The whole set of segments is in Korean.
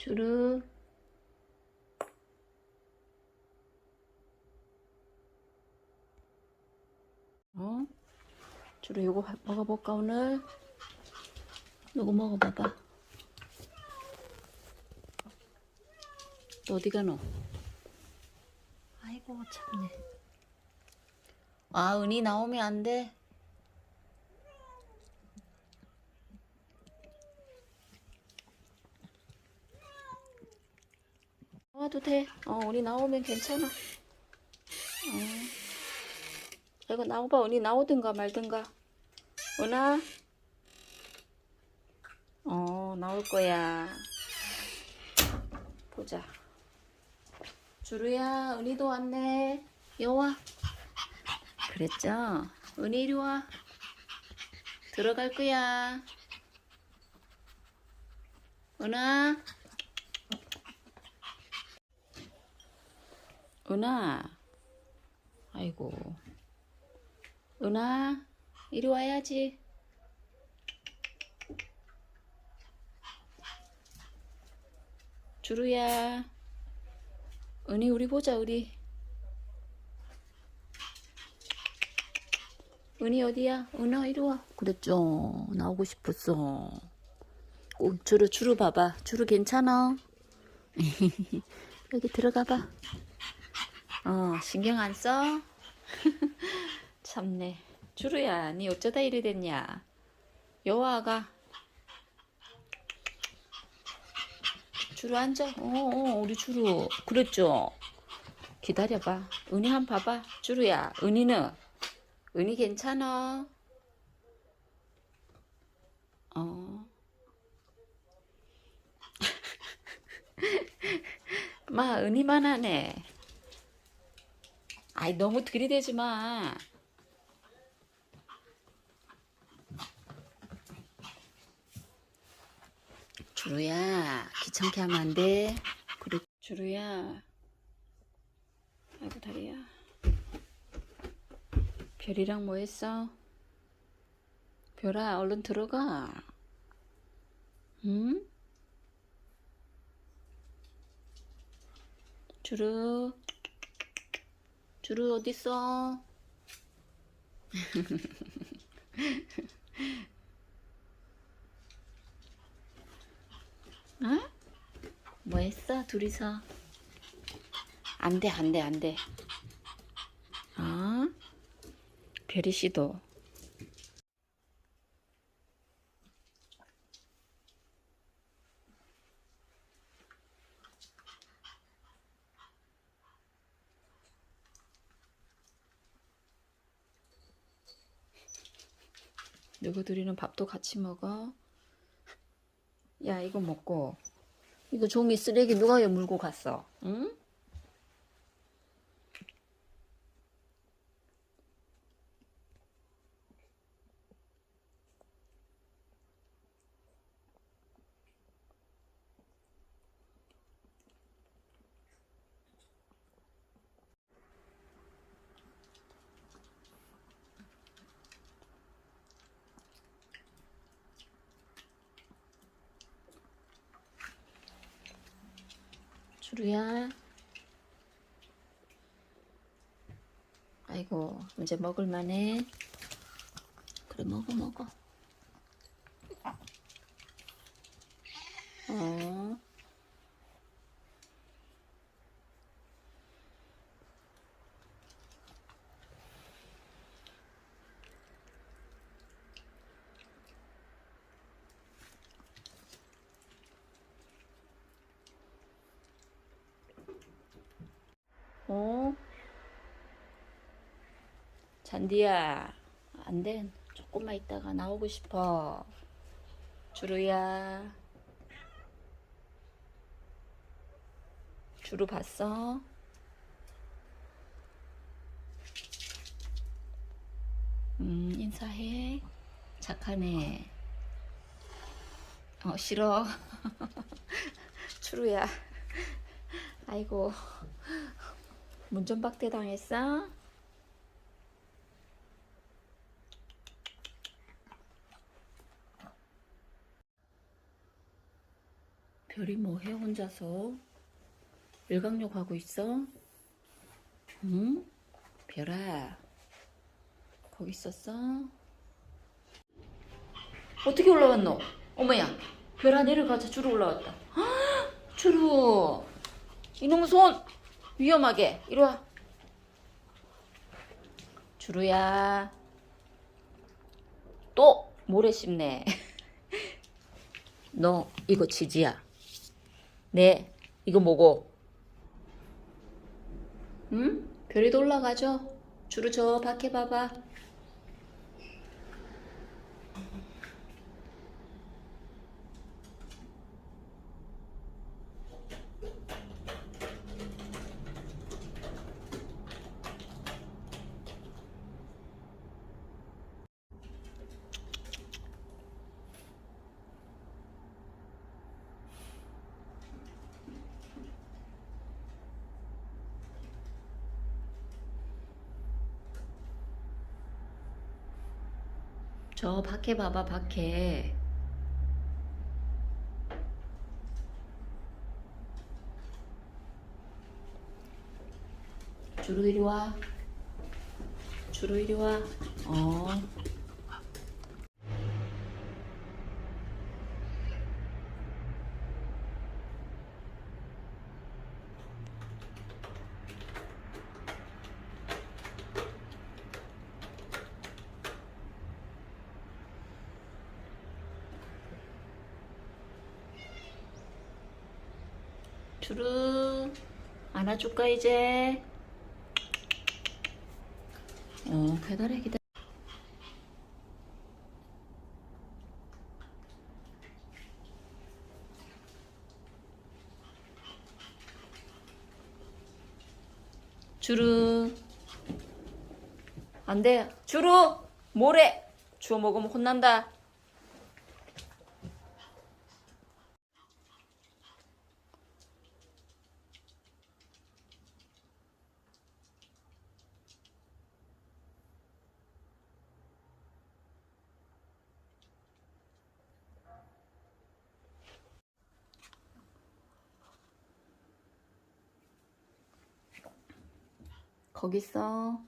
주르. 어? 주로 요거 하- 먹어볼까 오늘? 요거 먹어봐봐. 너 어디 가노? 아이고 참네. 아 은희 나오면 안 돼. 나와도 돼. 어 은희 나오면 괜찮아. 어. 이거 나오봐. 언니 나오든가 말든가. 은아 어 나올 거야. 보자. 주루야 은희도 왔네. 여와. 그랬죠? 은희 이리 와. 들어갈 거야. 은아 은아 아이고 은아, 이리 와야지. 주루야. 은희, 우리 보자, 우리. 은희 어디야? 은아, 이리 와. 그랬죠. 나오고 싶었어. 오, 주루, 주루 봐봐. 주루 괜찮아? 여기 들어가 봐. 어, 신경 안 써? 참네. 주루야, 니 어쩌다 이리 됐냐? 여와가. 주루 앉아. 어, 어, 우리 주루. 그랬죠? 기다려봐. 은희 한 번 봐봐. 주루야, 은희는? 은희 괜찮아? 어. 마, 은희만 하네. 아이, 너무 들이대지 마. 주루야, 귀찮게 하면 안 돼. 그래, 주루야. 아이고, 다리야. 별이랑 뭐 했어? 별아, 얼른 들어가. 응? 주루. 주루 어딨어? 어? 뭐 했어? 둘이서? 안 돼, 안 돼, 안 돼. 어? 별이 씨도. 누구 둘이는 밥도 같이 먹어? 야, 이거 먹고. 이거 종이 쓰레기 누가 물고 갔어? 응? 주루야. 아이고, 이제 먹을만해. 그래, 먹어, 먹어. 어. 어? 잔디야, 안 돼. 조금만 있다가 나오고 싶어. 주루야. 주루 봤어? 음, 인사해. 착하네. 어, 싫어. 주루야. 아이고. 문전박대 당했어? 별이 뭐해 혼자서? 일광욕 하고 있어? 응? 별아 거기 있었어? 어떻게 올라왔노? 어머야 별아 내려가자 주로 올라왔다 헉, 주로 이놈 손 위험하게. 이리 와. 주루야. 또 모래 씹네. 너 이거 지지야? 네 이거 뭐고 응? 별이도 올라가죠? 주루 저 밖에 봐봐 저 밖에 봐봐 밖에. 주로 이리 와. 주로 이리 와. 어. 주루 안아줄까 이제? 어 기다려 기다려. 주루 안돼. 주루 모래? 주워 먹으면 혼난다 거기 있어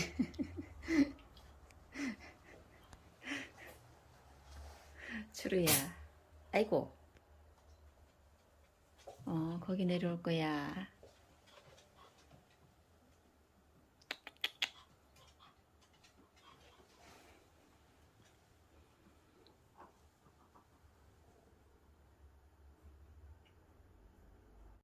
주루야 아이고. 어 거기 내려올 거야